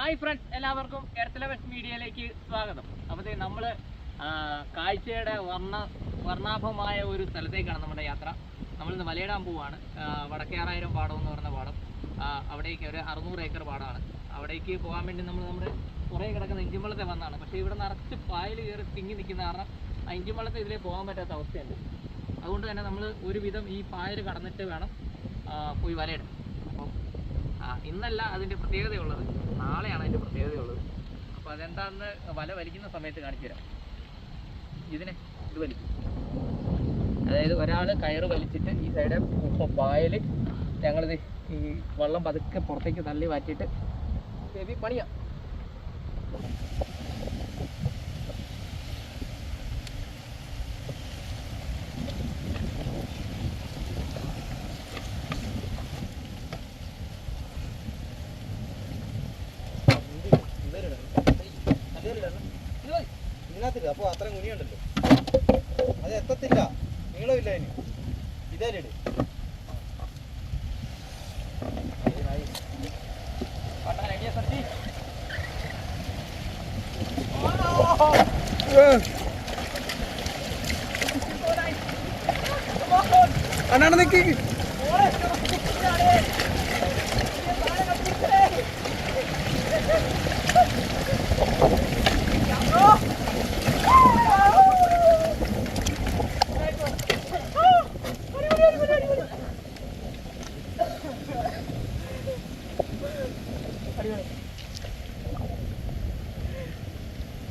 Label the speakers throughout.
Speaker 1: Hi friends എല്ലാവർക്കും west മീഡിയയിലേക്ക് സ്വാഗതം. അപ്പോൾ നമ്മൾ കാഴ്ചയുടെ വർണ വർണാഭമായ ഒരു സ്ഥലത്തേക്കാണ് നമ്മുടെ യാത്ര. നമ്മളിന്ന് മലയിടാൻ പോവാണ്. വടക്കേറായിരം പാടം എന്ന് പറയുന്ന പാടം. അവിടേക്ക് ഒരു അറുന്നൂറ് ഏക്കർ പാടമാണ് അവിടേക്ക് പോകാൻ വേണ്ടി നമ്മൾ നമ്മുടെ കുറേ കിടക്കുന്ന ഇഞ്ചിമ്പളത്തെ വന്നാണ് പക്ഷേ ഇവിടെ നിറച്ച് പായൽ കയറി തിങ്ങി നിൽക്കുന്ന കാരണം ആ ഇഞ്ചിമ്പളത്തെ ഇതിലേ പോകാൻ പറ്റാത്ത അവസ്ഥയുണ്ട്. അതുകൊണ്ട് തന്നെ നമ്മൾ ഒരുവിധം ഈ പായൽ കടന്നിട്ട് വേണം പോയി വലയിടാൻ. ഇന്നല്ല അതിന്റെ പ്രത്യേകതയുള്ളത്. നാളെയാണ് അതിന്റെ പ്രത്യേകതയുള്ളത്. അപ്പോൾ അതെന്താണെന്ന് വല വലിക്കുന്ന സമയത്ത് കാണിച്ചു തരാം. ഇതിനെ ഇത് വലിക്കും. അതായത് ഒരാൾ കയറ് വലിച്ചിട്ട് ഈ സൈഡ് പായൽ ഞങ്ങളിത് ഈ വെള്ളം പതുക്കെ പുറത്തേക്ക് തള്ളി മാറ്റിയിട്ട് ചെവി പണിയാം.
Speaker 2: ഇതിനകത്തില്ല അപ്പൊ അത്രയും കുനിയുണ്ടല്ലോ അത് എത്തത്തില്ല. നീളമില്ല അതിന് ഇതേലിട് അണ്ണാണ് നിക്ക്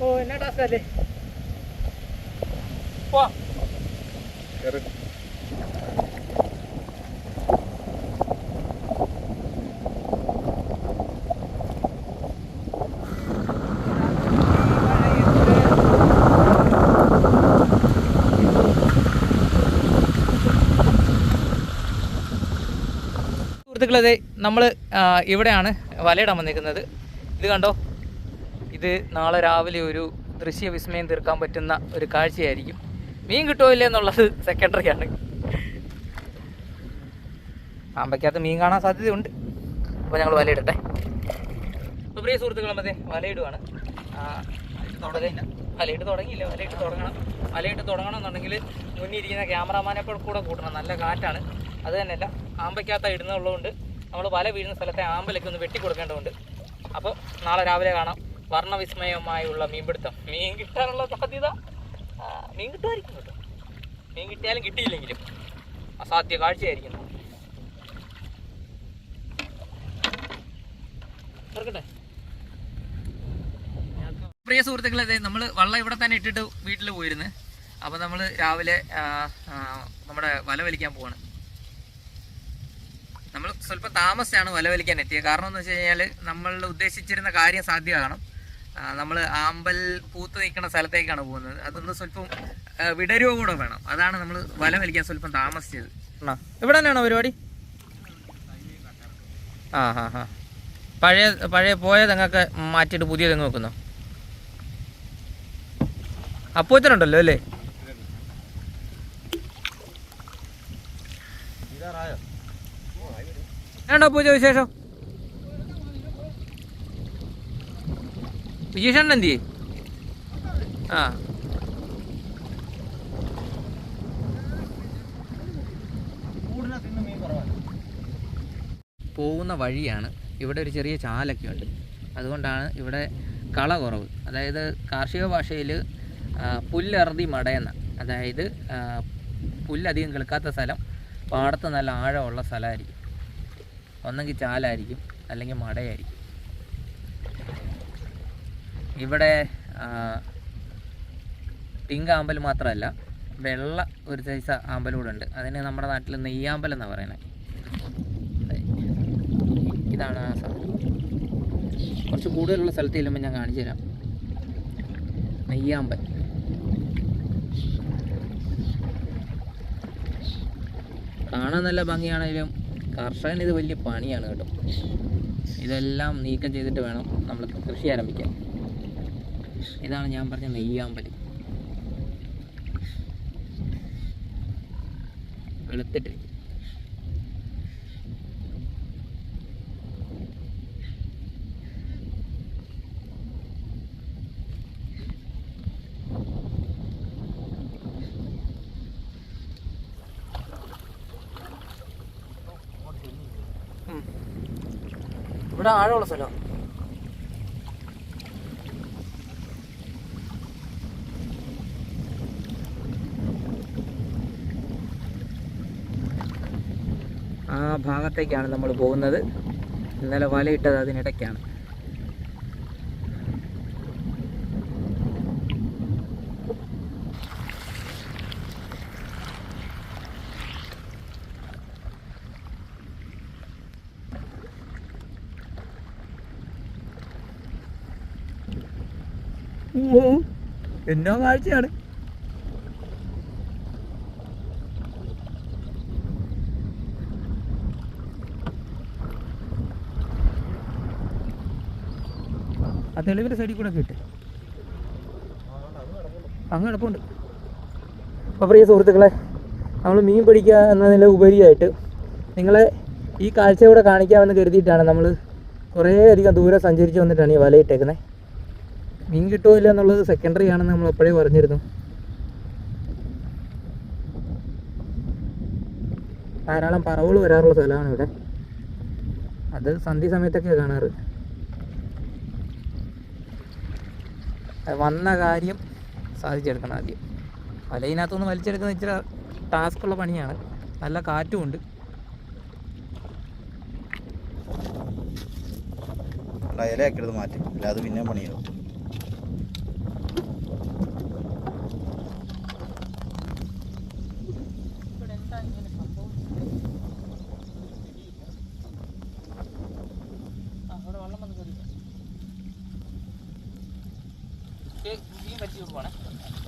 Speaker 1: ഓ എന്നാ ടാസ്ക് അല്ലേ പോ സുഹൃത്തുക്കളെ നമ്മൾ ഇവിടെയാണ് വലയിടാൻ വന്നിരിക്കുന്നത്. ഇത് കണ്ടോ? ഇത് നാളെ രാവിലെ ഒരു ദൃശ്യ വിസ്മയം തീർക്കാൻ പറ്റുന്ന ഒരു കാഴ്ചയായിരിക്കും. മീൻ കിട്ടുമോ ഇല്ലേ എന്നുള്ളത് സെക്കൻഡറിയാണ് ആമ്പയ്ക്കകത്ത് മീൻ കാണാൻ സാധ്യതയുണ്ട്. അപ്പോൾ ഞങ്ങൾ വലയിടട്ടെ. അപ്പോൾ പ്രിയ സുഹൃത്തുക്കളെ മതി വലയിടുവാണ്. വലയിട്ട് തുടങ്ങിയില്ല. വലയിട്ട് തുടങ്ങണം. വലയിട്ട് തുടങ്ങണം എന്നുണ്ടെങ്കിൽ മുന്നിൽ ഇരിക്കുന്ന ക്യാമറാമാനെ കൂടെ കൂട്ടണം. നല്ല കാറ്റാണ്. അത് തന്നെയല്ല. ആമ്പയ്ക്കകത്ത് ഇടുന്നുള്ളതുകൊണ്ട് നമ്മൾ വല വീഴുന്ന സ്ഥലത്തെ ആമ്പലൊക്കെ ഒന്ന് വെട്ടിക്കൊടുക്കേണ്ടതുണ്ട്. അപ്പോൾ നാളെ രാവിലെ കാണാം. വർണവിസ്മയമായുള്ള മീൻപിടുത്തം. മീൻ കിട്ടാനുള്ള സാധ്യത മീൻ കിട്ടുമായിരിക്കും കേട്ടോ. മീൻ കിട്ടിയാലും കിട്ടിയില്ലെങ്കിലും അസാധ്യ കാഴ്ചയായിരിക്കും. തുറക്കട്ടെ? പ്രിയ സുഹൃത്തുക്കളെ നമ്മൾ വള്ളം ഇവിടെ തന്നെ ഇട്ടിട്ട് വീട്ടിൽ പോയിരുന്നു. അപ്പോൾ നമ്മൾ രാവിലെ നമ്മുടെ വല വലിക്കാൻ പോവാണ്. നമ്മൾ സ്വല്പം താമസിച്ചാണ് വല വലിക്കാൻ എത്തിയത്. കാരണം എന്ന് വെച്ച് കഴിഞ്ഞാൽ നമ്മൾ ഉദ്ദേശിച്ചിരുന്ന കാര്യം സാധ്യമാകണം. നമ്മൾ ആമ്പൽ പൂത്ത് നിൽക്കുന്ന സ്ഥലത്തേക്കാണ് പോകുന്നത്. അതൊന്ന് സ്വല്പം വിടരുവ കൂടെ വേണം. അതാണ് നമ്മൾ വല വലിക്കാൻ സ്വല്പം താമസിച്ചത്. ഇവിടെ തന്നെയാണോ പരിപാടി? ആ ഹാ ഹാ. പഴയ പഴയ പോയ തെങ്ങൊക്കെ മാറ്റിയിട്ട് പുതിയ തെങ്ങ് വെക്കുന്നോ? അപ്പൂച്ചനുണ്ടല്ലോ അല്ലേ?
Speaker 2: ഇതാറായോ
Speaker 1: ഏണ്ടോ പൂജ വിശേഷം? വിജീഷണ്ണൻ എന്തി ആ. പോകുന്ന വഴിയാണ് ഇവിടെ ഒരു ചെറിയ ചാലൊക്കെ ഉണ്ട് അതുകൊണ്ടാണ് ഇവിടെ കള കുറവ്. അതായത് കാർഷിക ഭാഷയിൽ പുല്ലറുതി മടയെന്ന. അതായത് പുല്ലധികം കിളുക്കാത്ത സ്ഥലം പാടത്ത് നല്ല ആഴമുള്ള സ്ഥലമായിരിക്കും. ഒന്നെങ്കിൽ ചാലായിരിക്കും അല്ലെങ്കിൽ മടയായിരിക്കും. ഇവിടെ പിങ്ക് ആമ്പൽ മാത്രമല്ല വെള്ള ഒരു സൈസ് ആമ്പൽ കൂടെ ഉണ്ട്. അതിന് നമ്മുടെ നാട്ടിൽ നെയ്യാമ്പൽ എന്നാണ് പറയുന്നത്. ഇതാണ് ആ സാധനം. കുറച്ച് കൂടുതലുള്ള സ്ഥലത്ത് ചെല്ലുമ്പോൾ ഞാൻ കാണിച്ചു തരാം. നെയ്യാമ്പൽ. കാണാൻ നല്ല ഭംഗിയാണെങ്കിലും കർഷകന് ഇത് വലിയ പണിയാണ് കേട്ടോ. ഇതെല്ലാം നീക്കം ചെയ്തിട്ട് വേണം നമ്മൾ കൃഷി ആരംഭിക്കാൻ. ഇതാണ് ഞാൻ പറഞ്ഞ നെയ്യാമ്പലി. വെളുത്തിട്ട് ഇവിടെ ആഴമുള്ള സ്ഥലം. ആ ഭാഗത്തേക്കാണ് നമ്മൾ പോകുന്നത്. ഇന്നലെ വലയിട്ടത് അതിനിടയ്ക്കാണ്. എന്നോ കാഴ്ചയാണ്. ആ തെളിവിന്റെ സൈഡിൽ കൂടെ കിട്ടെ അങ്ങ് കിടപ്പുണ്ട്. അപ്പോൾ പ്രിയ സുഹൃത്തുക്കളെ നമ്മൾ മീൻ പിടിക്കുക എന്നതിൽ ഉപരിയായിട്ട് നിങ്ങളെ ഈ കാഴ്ച കാണിക്കാമെന്ന് കരുതിയിട്ടാണ് നമ്മൾ കുറേ അധികം ദൂരെ സഞ്ചരിച്ച് വന്നിട്ടാണ് ഈ വലയിട്ടേക്കുന്നത് മീൻ കിട്ടുമോ ഇല്ല എന്നുള്ളത് സെക്കൻഡറി ആണെന്ന് നമ്മൾ എപ്പോഴേ പറഞ്ഞിരുന്നു. ധാരാളം പറവുകൾ വരാറുള്ള സ്ഥലമാണ് ഇവിടെ. അത് സന്ധ്യ സമയത്തൊക്കെ കാണാറ്. വന്ന കാര്യം സാധിച്ചെടുക്കണം ആദ്യം. വലയിനകത്തുനിന്ന് വലിച്ചെടുക്കുന്ന ഇച്ചിരി ടാസ്ക്കുള്ള പണിയാണ്. നല്ല കാറ്റുമുണ്ട്
Speaker 2: എടുത്ത് മാറ്റി. അല്ലാതെ പിന്നെ പണിയാവും
Speaker 1: ഇവിടെ എന്താ ഇങ്ങനെ സംഭവം ആ അവിടെ വെള്ളം വന്ന് കയറി മീൻ പറ്റി പോണേ
Speaker 2: വലിച്ചു ചോദിച്ചു
Speaker 1: അതിടാം ഏ
Speaker 2: ഉം.
Speaker 1: കാറ്റ് മതി നടക്കട്ടെ ഇതുണ്ടോ ഈ കായലിനകത്ത് പോലും വലയിടാൻ പറ്റാത്ത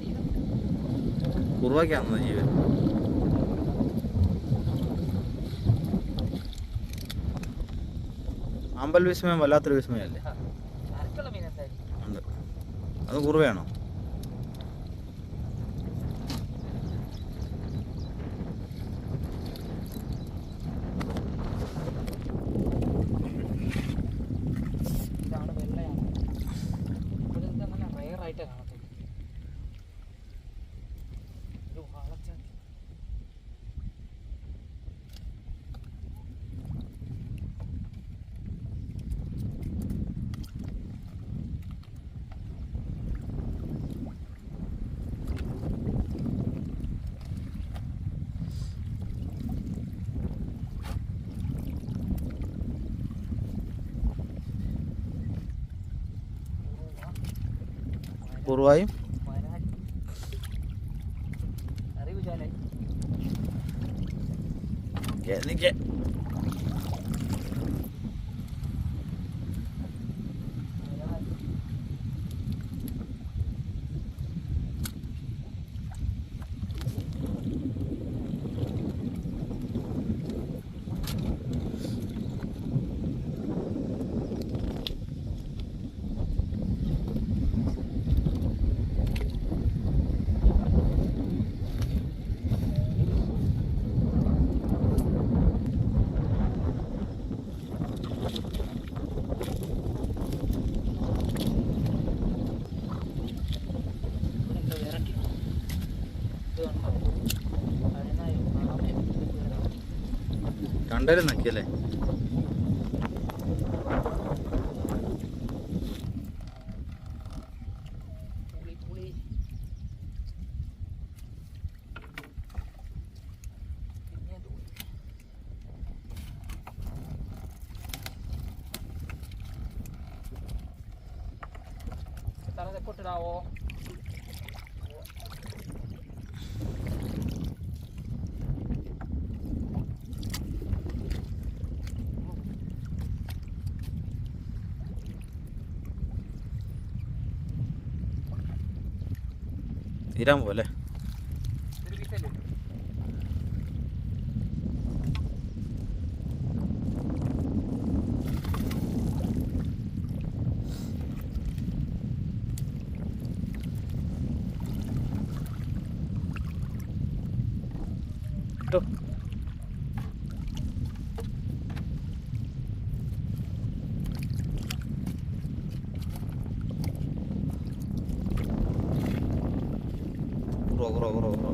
Speaker 2: കുറുവാക്കാണെന്ന് ജീവൻ അമ്പൽ വിസ്മയം വല്ലാത്തൊരു ഉണ്ട്. അത് കുറുവയാണോ?
Speaker 1: por aí.
Speaker 2: കണ്ടലും നക്കിയല്ലേ? തീരാൻ പോലെ
Speaker 3: കുറോ കുറോ കുറോ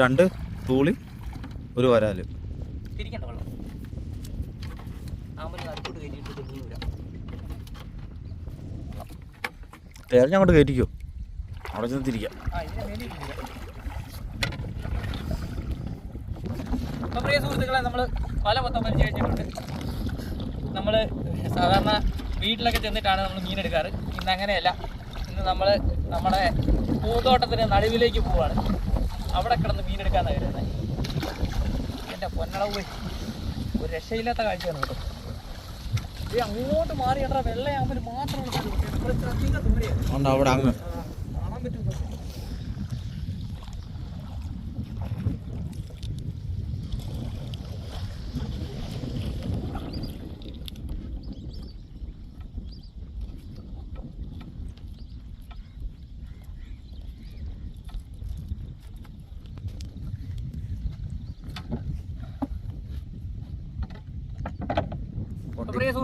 Speaker 3: രണ്ട് തൂളി ഒരു വരാൽ.
Speaker 1: തിരിക്കണ്ട വെള്ളം.
Speaker 3: തേരഞ്ഞ അങ്ങോട്ട് കയറ്റിക്കോ. അവിടെ ചെന്ന് തിരിക്കാം.
Speaker 1: പ്രിയ സുഹൃത്തുക്കളെ നമ്മൾ പല മൊത്തം പരിചയിച്ചിട്ടുണ്ട് നമ്മൾ സാധാരണ വീട്ടിലൊക്കെ ചെന്നിട്ടാണ് നമ്മൾ മീൻ എടുക്കാറ് ഇന്ന് അങ്ങനെയല്ല ഇന്ന് നമ്മൾ നമ്മുടെ പൂന്തോട്ടത്തിന് നടുവിലേക്ക് പോവാണ് അവിടെ കിടന്ന് മീൻ എടുക്കാന്നാണ് കരുതുന്നത് എന്റെ പൊന്നളവ് ഒരു രക്ഷയില്ലാത്ത കാഴ്ചയാണ് കേട്ടോ ഇത് അങ്ങോട്ട് മാറി കണ്ടാ വെള്ളയാകുമ്പോൾ മാത്രമുള്ള
Speaker 3: അവിടെ അങ്ങ്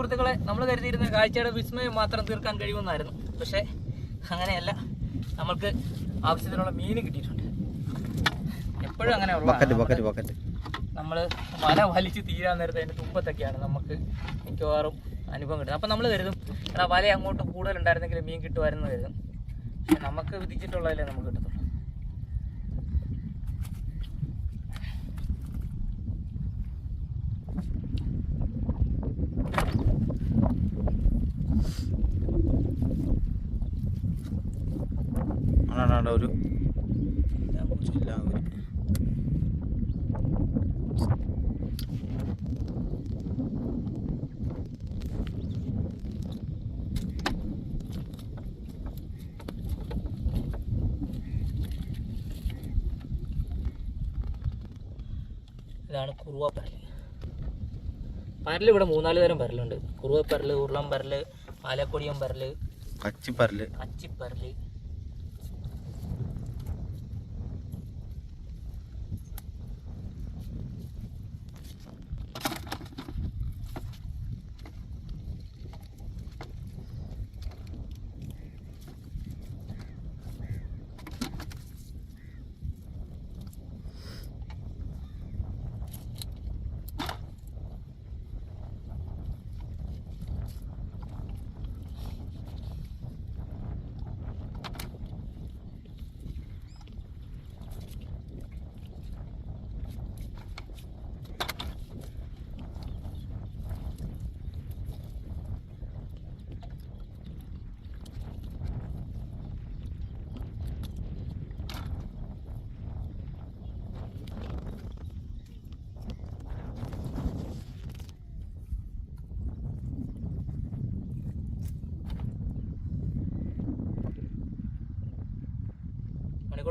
Speaker 1: സുഹൃത്തുക്കളെ നമ്മൾ കരുതിയിരുന്ന കാഴ്ചയുടെ വിസ്മയം മാത്രം തീർക്കാൻ കഴിയുമെന്നായിരുന്നു. പക്ഷേ അങ്ങനെയല്ല. നമ്മൾക്ക് ആവശ്യത്തിനുള്ള മീൻ കിട്ടിയിട്ടുണ്ട്. എപ്പോഴും അങ്ങനെ നമ്മൾ വല വലിച്ച് തീരാൻ നേരത്തെ അതിന്റെ തുമ്പത്തൊക്കെയാണ് നമുക്ക് മിക്കവാറും അനുഭവം കിട്ടുന്നത്. അപ്പം നമ്മൾ കരുതും എടാ വല അങ്ങോട്ട് കൂടുതലുണ്ടായിരുന്നെങ്കിൽ മീൻ കിട്ടുമായിരുന്നു കരുതും. പക്ഷെ നമുക്ക് വിധിച്ചിട്ടുള്ളതല്ലേ നമുക്ക് കിട്ടത്തുള്ളൂ.
Speaker 3: ആണാണ് ഒരു
Speaker 1: ഇതാണ് കുറുവ പരൽ പരൽ ഇവിടെ മൂന്നാൽ തരം പരലുണ്ട്. കുറുവ പരൽ ഉരുളം പരൽ ആലക്കൊടിയം പരൽ
Speaker 3: അച്ചിപ്പരൽ
Speaker 1: അച്ചിപ്പരൽ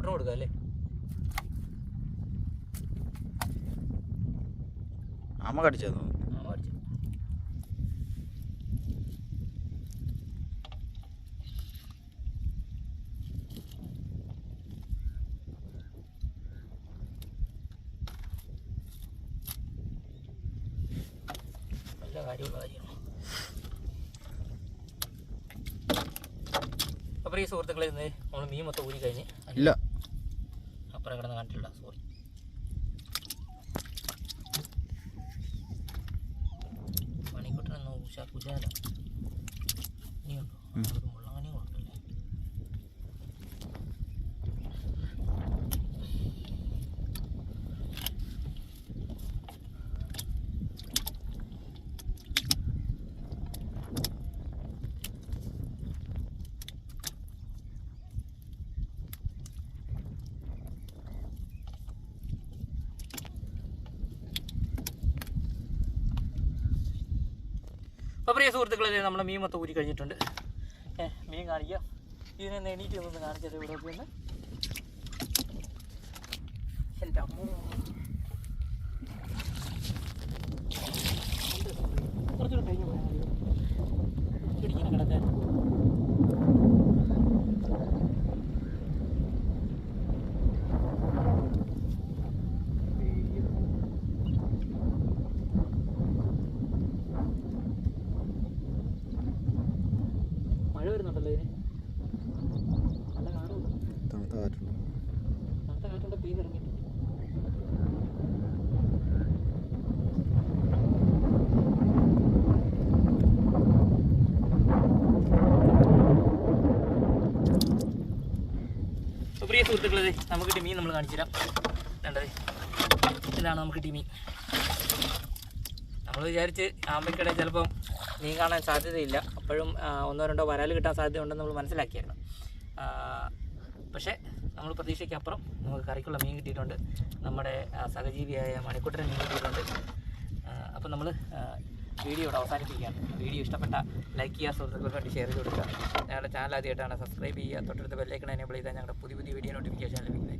Speaker 1: മണിക്കൂട്ടിന് കൊടുക്കാം അല്ലേ?
Speaker 3: അമ്മ കടിച്ചെന്നു
Speaker 1: അപ്പൊ മേടിച്ചു നല്ല കാര്യമുള്ള കാര്യമാണ്. അപ്പോൾ ഈ സുഹൃത്തുക്കളെ ഇന്ന് നമ്മൾ മീൻ മൊത്തം ഊരി കഴിഞ്ഞ്
Speaker 3: ഇല്ല.
Speaker 1: അപ്പുറം കിടന്ന് കണ്ടിട്ടില്ല. സോറി അപ്പോൾ പ്രിയ സുഹൃത്തുക്കളെ നമ്മൾ മീൻ മൊത്തം ഊരി കഴിഞ്ഞിട്ടുണ്ട്. മീൻ കാണിക്കാം. ഇതിനെ എണീറ്റ് നിന്ന് കാണിച്ചത് ഇവിടെ ഒന്ന്. എന്റെ അമ്മോ. കുറച്ചുകൂടെ കഴിഞ്ഞ് പോയാൽ മതി ബോട്ടിൽ നിന്ന് ഇറങ്ങി അപ്പോൾ പ്രിയ സുഹൃത്തുക്കളെ നമുക്ക് ടിമീൻ നമ്മൾ കാണിച്ചു തരാം. വേണ്ടത് ഇതാണ് നമുക്ക് ടിമീൻ. നമ്മൾ വിചാരിച്ച് ആമ്പയ്ക്കിടെ ചിലപ്പം മീൻ കാണാൻ സാധ്യതയില്ല. അപ്പോഴും ഒന്നോ രണ്ടോ വരാൽ കിട്ടാൻ സാധ്യത ഉണ്ടെന്ന് നമ്മൾ മനസ്സിലാക്കിയായിരുന്നു. പക്ഷേ നമ്മൾ പ്രതീക്ഷയ്ക്കപ്പുറം നമുക്ക് കറിക്കുള്ള മീൻ കിട്ടിയിട്ടുണ്ട്. നമ്മുടെ സഹജീവിയായ മണിക്കുട്ടൻ മീൻ കിട്ടിയിട്ടുണ്ട്. അപ്പോൾ നമ്മൾ വീഡിയോ ഇവിടെ അവസാനിപ്പിക്കുകയാണ്. വീഡിയോ ഇഷ്ടപ്പെട്ട ലൈക്ക് ചെയ്യുക സുഹൃത്തുക്കൾക്ക് വേണ്ടി ഷെയർ ചെയ്ത് കൊടുക്കുക. ഞങ്ങളുടെ ചാനൽ ആദ്യമായിട്ടാണ് സബ്സ്ക്രൈബ് ചെയ്യുക. തൊട്ടടുത്ത് ബെല്ലൈക്കൺ എനേബിൾ ചെയ്താൽ ഞങ്ങളുടെ പുതിയ പുതിയ വീഡിയോ നോട്ടിഫിക്കേഷൻ ലഭിക്കുന്നത്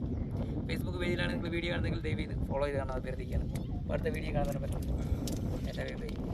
Speaker 1: ഫേസ്ബുക്ക് പേജിലാണ് നിങ്ങൾ വീഡിയോ ആണെങ്കിൽ ദയവ് ഫോളോ ചെയ്ത് കാണാൻ അഭ്യർത്ഥിക്കുകയാണ്. അടുത്ത വീഡിയോ കാണാൻ പറ്റും എല്ലാവരും